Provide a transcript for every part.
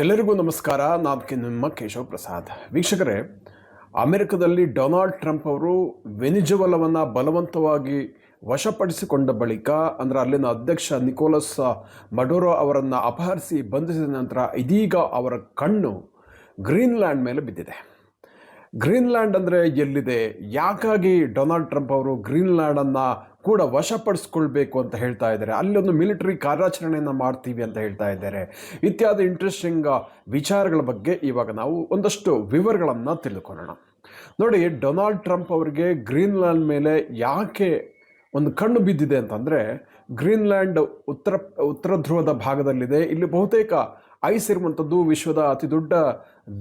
ಎಲ್ಲರಿಗೂ ನಮಸ್ಕಾರ. ನಾನು ನಿಮ್ಮ ಕೇಶವ್ ಪ್ರಸಾದ್. ವೀಕ್ಷಕರೇ, ಅಮೆರಿಕದಲ್ಲಿ ಡೊನಾಲ್ಡ್ ಟ್ರಂಪ್ ಅವರು ವೆನಿಜುವಲವನ್ನು ಬಲವಂತವಾಗಿ ವಶಪಡಿಸಿಕೊಂಡ ಬಳಿಕ, ಅಂದರೆ ಅಲ್ಲಿನ ಅಧ್ಯಕ್ಷ ನಿಕೋಲಸ್ ಮಡೋರೋ ಅವರನ್ನು ಅಪಹರಿಸಿ ಬಂಧಿಸಿದ ನಂತರ ಇದೀಗ ಅವರ ಕಣ್ಣು ಗ್ರೀನ್ಲ್ಯಾಂಡ್ ಮೇಲೆ ಬಿದ್ದಿದೆ. ಗ್ರೀನ್ಲ್ಯಾಂಡ್ ಅಂದರೆ ಎಲ್ಲಿದೆ? ಯಾಕಾಗಿ ಡೊನಾಲ್ಡ್ ಟ್ರಂಪ್ ಅವರು ಗ್ರೀನ್ಲ್ಯಾಂಡನ್ನು ಕೂಡ ವಶಪಡಿಸ್ಕೊಳ್ಬೇಕು ಅಂತ ಹೇಳ್ತಾ ಇದ್ದಾರೆ. ಅಲ್ಲಿ ಒಂದು ಮಿಲಿಟರಿ ಕಾರ್ಯಾಚರಣೆಯನ್ನು ಮಾಡ್ತೀವಿ ಅಂತ ಹೇಳ್ತಾ ಇದ್ದಾರೆ. ಇತ್ಯಾದಿ ಇಂಟ್ರೆಸ್ಟಿಂಗ್ ವಿಚಾರಗಳ ಬಗ್ಗೆ ಇವಾಗ ನಾವು ಒಂದಷ್ಟು ವಿವರಗಳನ್ನು ತಿಳ್ಕೊಳ್ಳೋಣ. ನೋಡಿ, ಡೊನಾಲ್ಡ್ ಟ್ರಂಪ್ ಅವರಿಗೆ ಗ್ರೀನ್ಲ್ಯಾಂಡ್ ಮೇಲೆ ಯಾಕೆ ಒಂದು ಕಣ್ಣು ಬಿದ್ದಿದೆ ಅಂತಂದರೆ, ಗ್ರೀನ್ಲ್ಯಾಂಡ್ ಉತ್ತರ ಉತ್ತರ ಧ್ರುವದ ಭಾಗದಲ್ಲಿದೆ. ಇಲ್ಲಿ ಬಹುತೇಕ ಐಸ್ ಇರುವಂಥದ್ದು ವಿಶ್ವದ ಅತಿ ದೊಡ್ಡ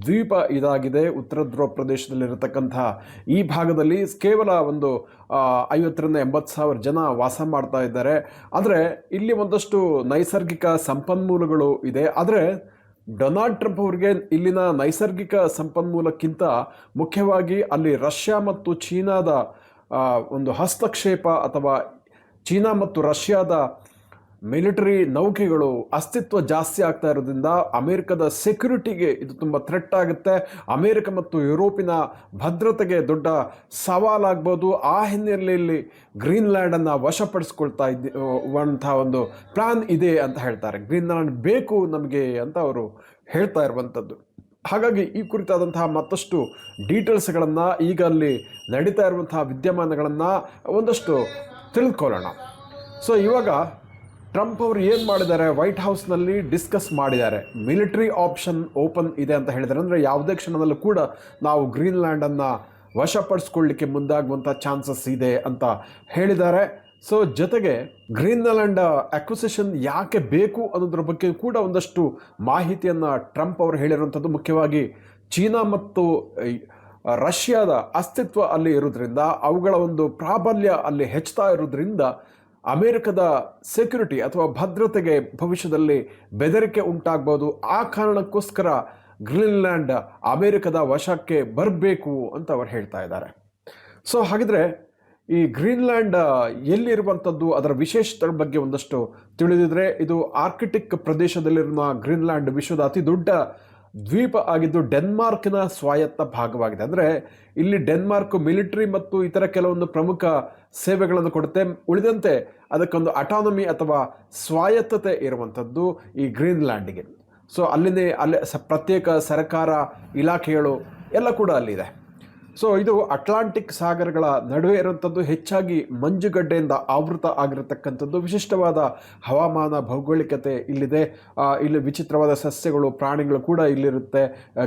ದ್ವೀಪ ಇದಾಗಿದೆ. ಉತ್ತರ ಧ್ರುವ ಪ್ರದೇಶದಲ್ಲಿರತಕ್ಕಂತಹ ಈ ಭಾಗದಲ್ಲಿ ಕೇವಲ ಒಂದು ಐವತ್ತರಿಂದ ಎಂಬತ್ತು ಸಾವಿರ ಜನ ವಾಸ ಮಾಡ್ತಾ ಇದ್ದಾರೆ. ಆದರೆ ಇಲ್ಲಿ ಒಂದಷ್ಟು ನೈಸರ್ಗಿಕ ಸಂಪನ್ಮೂಲಗಳು ಇದೆ. ಆದರೆ ಡೊನಾಲ್ಡ್ ಟ್ರಂಪ್ ಅವರಿಗೆ ಇಲ್ಲಿನ ನೈಸರ್ಗಿಕ ಸಂಪನ್ಮೂಲಕ್ಕಿಂತ ಮುಖ್ಯವಾಗಿ ಅಲ್ಲಿ ರಷ್ಯಾ ಮತ್ತು ಚೀನಾದ ಒಂದು ಹಸ್ತಕ್ಷೇಪ ಅಥವಾ ಚೀನಾ ಮತ್ತು ರಷ್ಯಾದ ಮಿಲಿಟರಿ ನೌಕೆಗಳು ಅಸ್ತಿತ್ವ ಜಾಸ್ತಿ ಆಗ್ತಾ ಇರೋದ್ರಿಂದ ಅಮೆರಿಕದ ಸೆಕ್ಯುರಿಟಿಗೆ ಇದು ತುಂಬ ಥ್ರೆಟ್ ಆಗುತ್ತೆ. ಅಮೆರಿಕ ಮತ್ತು ಯುರೋಪಿನ ಭದ್ರತೆಗೆ ದೊಡ್ಡ ಸವಾಲಾಗ್ಬೋದು. ಆ ಹಿನ್ನೆಲೆಯಲ್ಲಿ ಗ್ರೀನ್ಲ್ಯಾಂಡನ್ನು ವಶಪಡಿಸ್ಕೊಳ್ತಾ ಇದ್ದ ಅಂಥ ಒಂದು ಪ್ಲಾನ್ ಇದೆ ಅಂತ ಹೇಳ್ತಾರೆ. ಗ್ರೀನ್ಲ್ಯಾಂಡ್ ಬೇಕು ನಮಗೆ ಅಂತ ಅವರು ಹೇಳ್ತಾ ಇರುವಂಥದ್ದು. ಹಾಗಾಗಿ ಈ ಕುರಿತಾದಂತಹ ಮತ್ತಷ್ಟು ಡೀಟೇಲ್ಸ್ಗಳನ್ನು ಈಗ ಅಲ್ಲಿ ನಡೀತಾ ಇರುವಂತಹ ವಿದ್ಯಮಾನಗಳನ್ನು ಒಂದಷ್ಟು ತಿಳಿದುಕೊಳ್ಳೋಣ ಸೊ, ಇವಾಗ ಟ್ರಂಪ್ ಅವರು ಏನು ಮಾಡಿದ್ದಾರೆ? ವೈಟ್ ಹೌಸ್ನಲ್ಲಿ ಡಿಸ್ಕಸ್ ಮಾಡಿದ್ದಾರೆ. ಮಿಲಿಟರಿ ಆಪ್ಷನ್ ಓಪನ್ ಇದೆ ಅಂತ ಹೇಳಿದ್ದಾರೆ. ಅಂದರೆ ಯಾವುದೇ ಕ್ಷಣದಲ್ಲೂ ಕೂಡ ನಾವು ಗ್ರೀನ್ಲ್ಯಾಂಡನ್ನು ವಶಪಡಿಸ್ಕೊಳ್ಳಿಕ್ಕೆ ಮುಂದಾಗುವಂಥ ಚಾನ್ಸಸ್ ಇದೆ ಅಂತ ಹೇಳಿದ್ದಾರೆ. ಸೊ ಜೊತೆಗೆ ಗ್ರೀನ್ಲ್ಯಾಂಡ್ ಅಕ್ವಿಸಿಷನ್ ಯಾಕೆ ಬೇಕು ಅನ್ನೋದ್ರ ಬಗ್ಗೆ ಕೂಡ ಒಂದಷ್ಟು ಮಾಹಿತಿಯನ್ನು ಟ್ರಂಪ್ ಅವರು ಹೇಳಿರುವಂಥದ್ದು ಮುಖ್ಯವಾಗಿ ಚೀನಾ ಮತ್ತು ರಷ್ಯಾದ ಅಸ್ತಿತ್ವ ಅಲ್ಲಿ ಇರೋದ್ರಿಂದ, ಅವುಗಳ ಒಂದು ಪ್ರಾಬಲ್ಯ ಅಲ್ಲಿ ಹೆಚ್ಚುತ್ತಾ ಇರೋದ್ರಿಂದ ಅಮೆರಿಕದ ಸೆಕ್ಯುರಿಟಿ ಅಥವಾ ಭದ್ರತೆಗೆ ಭವಿಷ್ಯದಲ್ಲಿ ಬೆದರಿಕೆ ಉಂಟಾಗ್ಬೋದು. ಆ ಕಾರಣಕ್ಕೋಸ್ಕರ ಗ್ರೀನ್ಲ್ಯಾಂಡ್ ಅಮೆರಿಕದ ವಶಕ್ಕೆ ಬರಬೇಕು ಅಂತ ಅವರು ಹೇಳ್ತಾ ಇದ್ದಾರೆ. ಸೊ ಹಾಗಿದ್ರೆ ಈ ಗ್ರೀನ್ಲ್ಯಾಂಡ್ ಎಲ್ಲಿರುವಂಥದ್ದು ಅದರ ವಿಶೇಷತೆಗಳ ಬಗ್ಗೆ ಒಂದಷ್ಟು ತಿಳಿದಿದ್ರೆ ಇದು ಆರ್ಕಿಟಿಕ್ ಪ್ರದೇಶದಲ್ಲಿರುವ ಗ್ರೀನ್ಲ್ಯಾಂಡ್ ವಿಶ್ವದ ಅತಿ ದೊಡ್ಡ ದ್ವೀಪ ಆಗಿದ್ದು ಡೆನ್ಮಾರ್ಕ್ನ ಸ್ವಾಯತ್ತ ಭಾಗವಾಗಿದೆ. ಅಂದರೆ ಇಲ್ಲಿ ಡೆನ್ಮಾರ್ಕ್ ಮಿಲಿಟರಿ ಮತ್ತು ಇತರ ಕೆಲವೊಂದು ಪ್ರಮುಖ ಸೇವೆಗಳನ್ನು ಕೊಡುತ್ತೆ. ಉಳಿದಂತೆ ಅದಕ್ಕೊಂದು ಅಟಾನಮಿ ಅಥವಾ ಸ್ವಾಯತ್ತತೆ ಇರುವಂಥದ್ದು ಈ ಗ್ರೀನ್ಲ್ಯಾಂಡಿಗೆ. ಸೊ ಅಲ್ಲಿನೇ ಅಲ್ಲಿ ಪ್ರತ್ಯೇಕ ಸರ್ಕಾರ ಇಲಾಖೆಗಳು ಎಲ್ಲ ಕೂಡ ಅಲ್ಲಿದೆ. ಸೊ ಇದು ಅಟ್ಲಾಂಟಿಕ್ ಸಾಗರಗಳ ನಡುವೆ ಇರುವಂಥದ್ದು ಹೆಚ್ಚಾಗಿ ಮಂಜುಗಡ್ಡೆಯಿಂದ ಆವೃತ ಆಗಿರತಕ್ಕಂಥದ್ದು. ವಿಶಿಷ್ಟವಾದ ಹವಾಮಾನ ಭೌಗೋಳಿಕತೆ ಇಲ್ಲಿದೆ. ಇಲ್ಲಿ ವಿಚಿತ್ರವಾದ ಸಸ್ಯಗಳು, ಪ್ರಾಣಿಗಳು ಕೂಡ ಇಲ್ಲಿರುತ್ತೆ.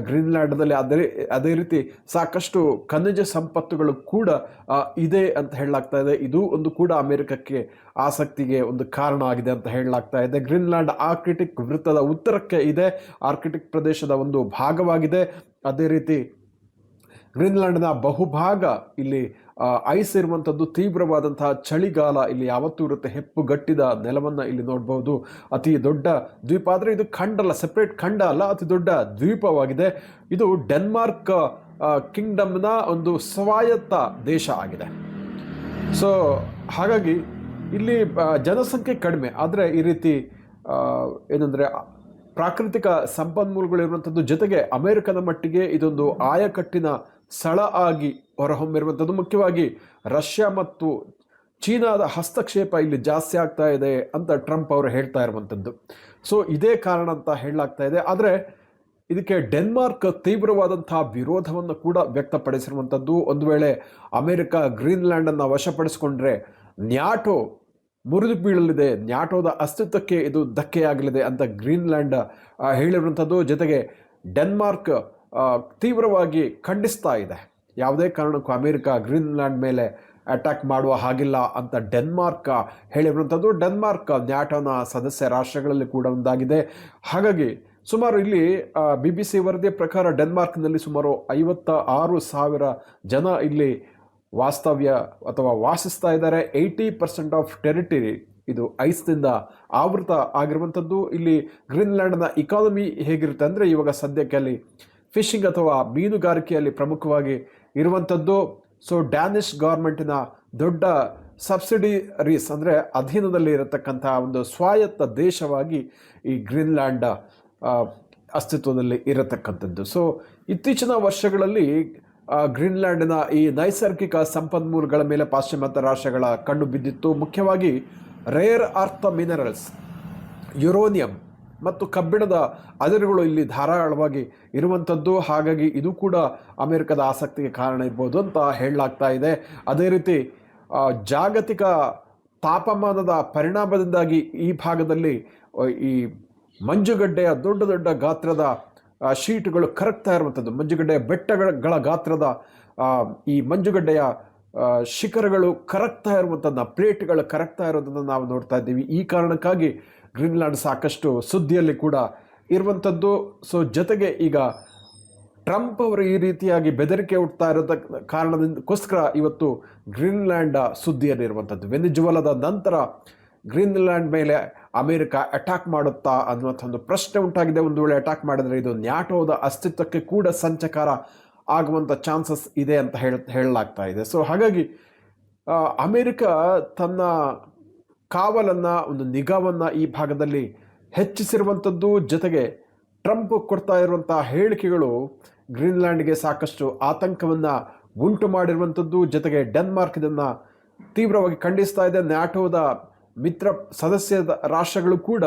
ಗ್ರೀನ್ಲ್ಯಾಂಡ್ನಲ್ಲಿ ಅದೇ ಅದೇ ರೀತಿ ಸಾಕಷ್ಟು ಖನಿಜ ಸಂಪತ್ತುಗಳು ಕೂಡ ಇದೆ ಅಂತ ಹೇಳಲಾಗ್ತಾ ಇದೆ. ಇದು ಒಂದು ಕೂಡ ಅಮೆರಿಕಕ್ಕೆ ಆಸಕ್ತಿಗೆ ಒಂದು ಕಾರಣ ಆಗಿದೆ ಅಂತ ಹೇಳಲಾಗ್ತಾ ಇದೆ. ಗ್ರೀನ್ಲ್ಯಾಂಡ್ ಆರ್ಕಿಟಿಕ್ ವೃತ್ತದ ಉತ್ತರಕ್ಕೆ ಇದೆ. ಆರ್ಕಿಟಿಕ್ ಪ್ರದೇಶದ ಒಂದು ಭಾಗವಾಗಿದೆ. ಅದೇ ರೀತಿ ಗ್ರೀನ್ಲ್ಯಾಂಡ್ನ ಬಹುಭಾಗ ಇಲ್ಲಿ ಐಸ್ ಇರುವಂಥದ್ದು ತೀವ್ರವಾದಂತಹ ಚಳಿಗಾಲ ಇಲ್ಲಿ ಯಾವತ್ತೂ ಇರುತ್ತೆ. ಹೆಪ್ಪುಗಟ್ಟಿದ ನೆಲವನ್ನು ಇಲ್ಲಿ ನೋಡ್ಬೋದು. ಅತಿ ದೊಡ್ಡ ದ್ವೀಪ. ಆದರೆ ಇದು ಖಂಡ ಅಲ್ಲ ಸೆಪ್ರೇಟ್ ಖಂಡ ಅಲ್ಲ, ಅತಿ ದೊಡ್ಡ ದ್ವೀಪವಾಗಿದೆ. ಇದು ಡೆನ್ಮಾರ್ಕ್ ಕಿಂಗ್ಡಮ್ನ ಒಂದು ಸ್ವಾಯತ್ತ ದೇಶ ಆಗಿದೆ. ಸೊ ಹಾಗಾಗಿ ಇಲ್ಲಿ ಜನಸಂಖ್ಯೆ ಕಡಿಮೆ. ಆದರೆ ಈ ರೀತಿ ಏನಂದರೆ, ಪ್ರಾಕೃತಿಕ ಸಂಪನ್ಮೂಲಗಳಿರುವಂಥದ್ದು ಜೊತೆಗೆ ಅಮೆರಿಕದ ಮಟ್ಟಿಗೆ ಇದೊಂದು ಆಯಕಟ್ಟಿನ ಸ್ಥಳ ಆಗಿ ಹೊರಹೊಮ್ಮಿರುವಂಥದ್ದು. ಮುಖ್ಯವಾಗಿ ರಷ್ಯಾ ಮತ್ತು ಚೀನಾದ ಹಸ್ತಕ್ಷೇಪ ಇಲ್ಲಿ ಜಾಸ್ತಿ ಆಗ್ತಾ ಇದೆ ಅಂತ ಟ್ರಂಪ್ ಅವರು ಹೇಳ್ತಾ ಇರುವಂಥದ್ದು. ಸೊ, ಇದೇ ಕಾರಣ ಅಂತ ಹೇಳಲಾಗ್ತಾ ಇದೆ. ಆದರೆ ಇದಕ್ಕೆ ಡೆನ್ಮಾರ್ಕ್ ತೀವ್ರವಾದಂತಹ ವಿರೋಧವನ್ನು ಕೂಡ ವ್ಯಕ್ತಪಡಿಸಿರುವಂಥದ್ದು. ಒಂದು ವೇಳೆ ಅಮೆರಿಕ ಗ್ರೀನ್ಲ್ಯಾಂಡನ್ನು ವಶಪಡಿಸಿಕೊಂಡ್ರೆ ನ್ಯಾಟೋ ಮುರಿದು ಬೀಳಲಿದೆ. ನ್ಯಾಟೋದ ಅಸ್ತಿತ್ವಕ್ಕೆ ಇದು ಧಕ್ಕೆಯಾಗಲಿದೆ ಅಂತ ಗ್ರೀನ್ಲ್ಯಾಂಡ್ ಹೇಳಿರುವಂಥದ್ದು. ಜೊತೆಗೆ ಡೆನ್ಮಾರ್ಕ್ ತೀವ್ರವಾಗಿ ಖಂಡಿಸ್ತಾ ಇದೆ. ಯಾವುದೇ ಕಾರಣಕ್ಕೂ ಅಮೆರಿಕ ಗ್ರೀನ್ಲ್ಯಾಂಡ್ ಮೇಲೆ ಅಟ್ಯಾಕ್ ಮಾಡುವ ಹಾಗಿಲ್ಲ ಅಂತ ಡೆನ್ಮಾರ್ಕ್ ಹೇಳಿರುವಂಥದ್ದು. ಡೆನ್ಮಾರ್ಕ್ ನ್ಯಾಟೋನ ಸದಸ್ಯ ರಾಷ್ಟ್ರಗಳಲ್ಲಿ ಕೂಡ ಒಂದಾಗಿದೆ. ಹಾಗಾಗಿ ಸುಮಾರು ಇಲ್ಲಿ ಬಿ ಬಿ ಸಿ ವರದಿಯ ಪ್ರಕಾರ ಡೆನ್ಮಾರ್ಕ್ನಲ್ಲಿ ಸುಮಾರು ಐವತ್ತ ಆರು ಸಾವಿರ ಜನ ಇಲ್ಲಿ ವಾಸ್ತವ್ಯ ಅಥವಾ ವಾಸಿಸ್ತಾ ಇದ್ದಾರೆ. ಏಯ್ಟಿ ಪರ್ಸೆಂಟ್ ಆಫ್ ಟೆರಿಟರಿ ಇದು ಐಸ್ನಿಂದ ಆವೃತ ಆಗಿರುವಂಥದ್ದು. ಇಲ್ಲಿ ಗ್ರೀನ್ಲ್ಯಾಂಡ್ನ ಇಕಾನಮಿ ಹೇಗಿರುತ್ತೆ ಅಂದರೆ ಇವಾಗ ಸದ್ಯಕ್ಕೆ ಅಲ್ಲಿ ಫಿಶಿಂಗ್ ಅಥವಾ ಮೀನುಗಾರಿಕೆಯಲ್ಲಿ ಪ್ರಮುಖವಾಗಿ ಇರುವಂಥದ್ದು. ಸೊ ಡ್ಯಾನಿಷ್ ಗೌರ್ಮೆಂಟಿನ ದೊಡ್ಡ ಸಬ್ಸಿಡಿರೀಸ್ ಅಂದರೆ ಅಧೀನದಲ್ಲಿ ಇರತಕ್ಕಂಥ ಒಂದು ಸ್ವಾಯತ್ತ ದೇಶವಾಗಿ ಈ ಗ್ರೀನ್ಲ್ಯಾಂಡ್ ಅಸ್ತಿತ್ವದಲ್ಲಿ ಇರತಕ್ಕಂಥದ್ದು. ಸೊ ಇತ್ತೀಚಿನ ವರ್ಷಗಳಲ್ಲಿ ಗ್ರೀನ್ಲ್ಯಾಂಡ್ನ ಈ ನೈಸರ್ಗಿಕ ಸಂಪನ್ಮೂಲಗಳ ಮೇಲೆ ಪಾಶ್ಚಿಮಾತ್ಯ ರಾಷ್ಟ್ರಗಳ ಕಣ್ಣು ಬಿದ್ದಿತ್ತು. ಮುಖ್ಯವಾಗಿ ರೇರ್ ಅರ್ಥ ಮಿನರಲ್ಸ್ ಯುರೋನಿಯಂ ಮತ್ತು ಕಬ್ಬಿಣದ ಅದಿರುಗಳು ಇಲ್ಲಿ ಧಾರಾಳವಾಗಿ ಇರುವಂಥದ್ದು. ಹಾಗಾಗಿ ಇದು ಕೂಡ ಅಮೆರಿಕದ ಆಸಕ್ತಿಗೆ ಕಾರಣ ಇರ್ಬೋದು ಅಂತ ಹೇಳಲಾಗ್ತಾ ಇದೆ. ಅದೇ ರೀತಿ ಜಾಗತಿಕ ತಾಪಮಾನದ ಪರಿಣಾಮದಿಂದಾಗಿ ಈ ಭಾಗದಲ್ಲಿ ಈ ಮಂಜುಗಡ್ಡೆಯ ದೊಡ್ಡ ದೊಡ್ಡ ಗಾತ್ರದ ಶೀಟ್ಗಳು ಕರಗ್ತಾ ಇರುವಂಥದ್ದು. ಮಂಜುಗಡ್ಡೆಯ ಬೆಟ್ಟಗಳ ಗಾತ್ರದ ಈ ಮಂಜುಗಡ್ಡೆಯ ಶಿಖರಗಳು ಕರಗ್ತಾ ಇರುವಂಥದ್ದನ್ನ, ಪ್ಲೇಟ್ಗಳು ಕರಗ್ತಾ ಇರೋದನ್ನು ನಾವು ನೋಡ್ತಾ ಇದ್ದೀವಿ. ಈ ಕಾರಣಕ್ಕಾಗಿ ಗ್ರೀನ್ಲ್ಯಾಂಡ್ ಸಾಕಷ್ಟು ಸುದ್ದಿಯಲ್ಲಿ ಕೂಡ ಇರುವಂಥದ್ದು. ಸೊ ಜೊತೆಗೆ ಈಗ ಟ್ರಂಪ್ ಅವರು ಈ ರೀತಿಯಾಗಿ ಬೆದರಿಕೆ ಹುಡ್ತಾ ಇರೋದ ಕಾರಣದಿಂದಕ್ಕೋಸ್ಕರ ಇವತ್ತು ಗ್ರೀನ್ಲ್ಯಾಂಡ್ ಸುದ್ದಿಯಲ್ಲಿರುವಂಥದ್ದು. ವೆನಿಜುವಲದ ನಂತರ ಗ್ರೀನ್ಲ್ಯಾಂಡ್ ಮೇಲೆ ಅಮೆರಿಕ ಅಟ್ಯಾಕ್ ಮಾಡುತ್ತಾ ಅನ್ನುವಂಥ ಒಂದು ಪ್ರಶ್ನೆ ಉಂಟಾಗಿದೆ. ಒಂದು ವೇಳೆ ಅಟ್ಯಾಕ್ ಮಾಡಿದರೆ ಇದು ನ್ಯಾಟೋದ ಅಸ್ತಿತ್ವಕ್ಕೆ ಕೂಡ ಸಂಚಕಾರ ಆಗುವಂಥ ಚಾನ್ಸಸ್ ಇದೆ ಅಂತ ಹೇಳ ಹೇಳಲಾಗ್ತಾ ಇದೆ. ಸೊ ಹಾಗಾಗಿ ಅಮೇರಿಕ ಅಮೆರಿಕ ತನ್ನ ಕಾವಲನ್ನು, ಒಂದು ನಿಗಾವನ್ನು ಈ ಭಾಗದಲ್ಲಿ ಹೆಚ್ಚಿಸಿರುವಂಥದ್ದು. ಜೊತೆಗೆ ಟ್ರಂಪ್ ಕೊಡ್ತಾ ಇರುವಂಥ ಹೇಳಿಕೆಗಳು ಗ್ರೀನ್ಲ್ಯಾಂಡ್ಗೆ ಸಾಕಷ್ಟು ಆತಂಕವನ್ನು ಉಂಟು ಮಾಡಿರುವಂಥದ್ದು. ಜೊತೆಗೆ ಡೆನ್ಮಾರ್ಕ್ ಇದನ್ನು ತೀವ್ರವಾಗಿ ಖಂಡಿಸ್ತಾ ಇದೆ. ನ್ಯಾಟೋದ ಮಿತ್ರ ಸದಸ್ಯ ರಾಷ್ಟ್ರಗಳು ಕೂಡ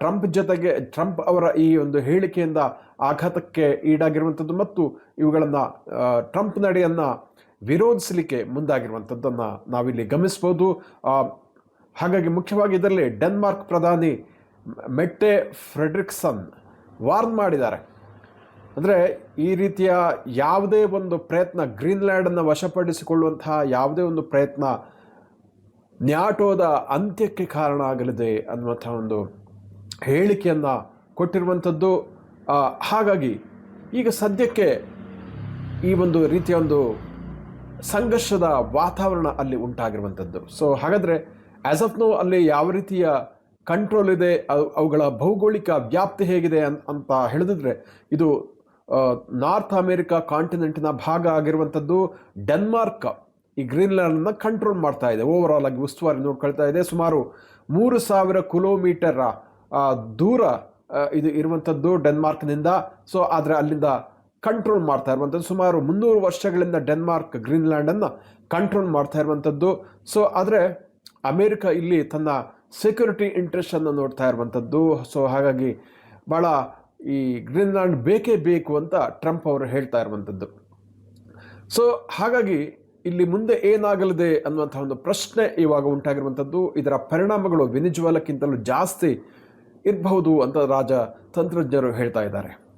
ಟ್ರಂಪ್ ಜೊತೆಗೆ, ಟ್ರಂಪ್ ಅವರ ಈ ಒಂದು ಹೇಳಿಕೆಯಿಂದ ಆಘಾತಕ್ಕೆ ಈಡಾಗಿರುವಂಥದ್ದು ಮತ್ತು ಇವುಗಳನ್ನು ಟ್ರಂಪ್ ನಡೆಯನ್ನು ವಿರೋಧಿಸಲಿಕ್ಕೆ ಮುಂದಾಗಿರುವಂಥದ್ದನ್ನು ನಾವಿಲ್ಲಿ ಗಮನಿಸ್ಬೋದು. ಹಾಗಾಗಿ ಮುಖ್ಯವಾಗಿ ಇದರಲ್ಲಿ ಡೆನ್ಮಾರ್ಕ್ ಪ್ರಧಾನಿ ಮೆಟ್ಟೆ ಫ್ರೆಡ್ರಿಕ್ಸನ್ ವಾರ್ನ್ ಮಾಡಿದ್ದಾರೆ. ಅಂದರೆ ಈ ರೀತಿಯ ಯಾವುದೇ ಒಂದು ಪ್ರಯತ್ನ ಗ್ರೀನ್ಲ್ಯಾಂಡನ್ನು ವಶಪಡಿಸಿಕೊಳ್ಳುವಂತಹ ಯಾವುದೇ ಒಂದು ಪ್ರಯತ್ನ ನ್ಯಾಟೋದ ಅಂತ್ಯಕ್ಕೆ ಕಾರಣ ಆಗಲಿದೆ ಅನ್ನುವಂಥ ಒಂದು ಹೇಳಿಕೆಯನ್ನು ಕೊಟ್ಟಿರುವಂಥದ್ದು. ಹಾಗಾಗಿ ಈಗ ಸದ್ಯಕ್ಕೆ ಈ ಒಂದು ರೀತಿಯ ಒಂದು ಸಂಘರ್ಷದ ವಾತಾವರಣ ಅಲ್ಲಿ ಉಂಟಾಗಿರುವಂಥದ್ದು. ಸೊ ಹಾಗಾದರೆ ಆ್ಯಸ್ ಆಫ್ ನೋ ಅಲ್ಲಿ ಯಾವ ರೀತಿಯ ಕಂಟ್ರೋಲ್ ಇದೆ, ಅವು- ಅವುಗಳ ಭೌಗೋಳಿಕ ವ್ಯಾಪ್ತಿ ಹೇಗಿದೆ ಅಂತ ಹೇಳಿದ್ರೆ, ಇದು ನಾರ್ತ್ ಅಮೇರಿಕಾ ಕಾಂಟಿನೆಂಟ್ನ ಭಾಗ ಆಗಿರುವಂಥದ್ದು ಡೆನ್ಮಾರ್ಕ್ ಈ ಗ್ರೀನ್ಲ್ಯಾಂಡನ್ನು ಕಂಟ್ರೋಲ್ ಮಾಡ್ತಾ ಇದೆ. ಓವರ್ ಆಗಿ ಉಸ್ತುವಾರಿ ನೋಡ್ಕೊಳ್ತಾ ಇದೆ. ಸುಮಾರು ಮೂರು ಸಾವಿರ ಕಿಲೋಮೀಟರ್ ದೂರ ಇದು ಇರುವಂಥದ್ದು ಡೆನ್ಮಾರ್ಕ್ನಿಂದ ಸೊ ಆದರೆ ಅಲ್ಲಿಂದ ಕಂಟ್ರೋಲ್ ಮಾಡ್ತಾ ಇರುವಂಥದ್ದು. ಸುಮಾರು ಮುನ್ನೂರು ವರ್ಷಗಳಿಂದ ಡೆನ್ಮಾರ್ಕ್ ಗ್ರೀನ್ಲ್ಯಾಂಡನ್ನು ಕಂಟ್ರೋಲ್ ಮಾಡ್ತಾ ಇರುವಂಥದ್ದು. ಸೊ ಆದರೆ ಅಮೇರಿಕ ಇಲ್ಲಿ ತನ್ನ ಸೆಕ್ಯೂರಿಟಿ ಇಂಟ್ರೆಸ್ಟನ್ನು ನೋಡ್ತಾ ಇರುವಂಥದ್ದು. ಸೊ ಹಾಗಾಗಿ ಭಾಳ ಈ ಗ್ರೀನ್ಲ್ಯಾಂಡ್ ಬೇಕೇ ಬೇಕು ಅಂತ ಟ್ರಂಪ್ ಅವರು ಹೇಳ್ತಾ ಇರುವಂಥದ್ದು. ಸೊ ಹಾಗಾಗಿ ಇಲ್ಲಿ ಮುಂದೆ ಏನಾಗಲಿದೆ ಅನ್ನುವಂಥ ಒಂದು ಪ್ರಶ್ನೆ ಇವಾಗ ಉಂಟಾಗಿರುವಂಥದ್ದು. ಇದರ ಪರಿಣಾಮಗಳು ವೆನಿಜುವಲಕ್ಕಿಂತಲೂ ಜಾಸ್ತಿ ಇರಬಹುದು ಅಂತ ರಾಜ ತಂತ್ರಜ್ಞರು ಹೇಳ್ತಾ ಇದ್ದಾರೆ.